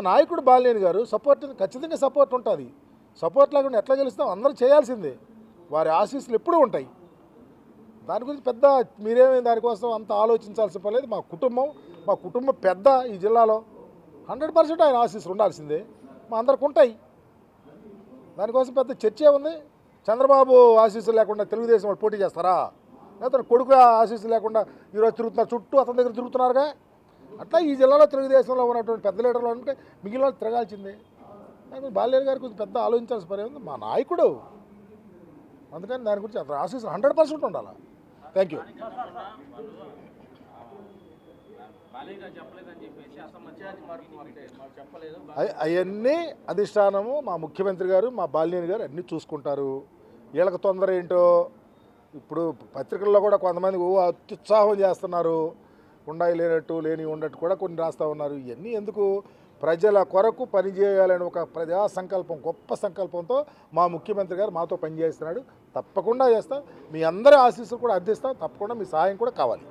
మా నాయకుడు బాలినేని గారు సపోర్ట్ ఖచ్చితంగా సపోర్ట్ ఉంటుంది. సపోర్ట్ లేకుండా ఎట్లా గెలుస్తాం? అందరూ చేయాల్సిందే. వారి ఆశీస్సులు ఎప్పుడూ ఉంటాయి. దాని గురించి పెద్ద మీరేమి దానికోసం అంత ఆలోచించాల్సిన పర్లేదు. మా కుటుంబం మా కుటుంబం పెద్ద ఈ జిల్లాలో హండ్రెడ్ పర్సెంట్ ఆయన ఆశీస్సులు ఉండాల్సిందే. మా అందరికి ఉంటాయి. దానికోసం పెద్ద చర్చే ఉంది. చంద్రబాబు ఆశీస్సులు లేకుండా తెలుగుదేశం వాళ్ళు పోటీ చేస్తారా? లేకపోతే కొడుకు ఆశీస్సులు లేకుండా ఈరోజు తిరుగుతున్నారు చుట్టూ అతని దగ్గర తిరుగుతున్నారుగా? అట్లా ఈ జిల్లాలో తెలుగుదేశంలో ఉన్నటువంటి పెద్ద లీడర్లు ఉంటే మిగిలిన వాళ్ళు తిరగాల్సిందే. దాని బాల్యారి గారు కొంచెం పెద్ద ఆలోచించాల్సిన పని ఉంది మా నాయకుడు. అందుకని దాని గురించి అతను ఆశీస్ హండ్రెడ్ పర్సెంట్ ఉండాలి? Thank you. అవన్నీ అధిష్టానము మా ముఖ్యమంత్రి గారు మా బాలినేని గారు అన్నీ చూసుకుంటారు. వీళ్ళకి తొందర ఏంటో? ఇప్పుడు పత్రికల్లో కూడా కొంతమంది ఓ అత్యుత్సాహం చేస్తున్నారు. ఉండాయి లేనట్టు లేని ఉన్నట్టు కూడా కొన్ని రాస్తూ ఉన్నారు. ఇవన్నీ ఎందుకు? ప్రజల కొరకు పనిచేయాలని ఒక ప్రజా సంకల్పం గొప్ప సంకల్పంతో మా ముఖ్యమంత్రి గారు మాతో పనిచేస్తున్నాడు. తప్పకుండా చేస్తాం. మీ అందరి ఆశీస్సులు కూడా అందిస్తాం. తప్పకుండా మీ సహాయం కూడా కావాలి.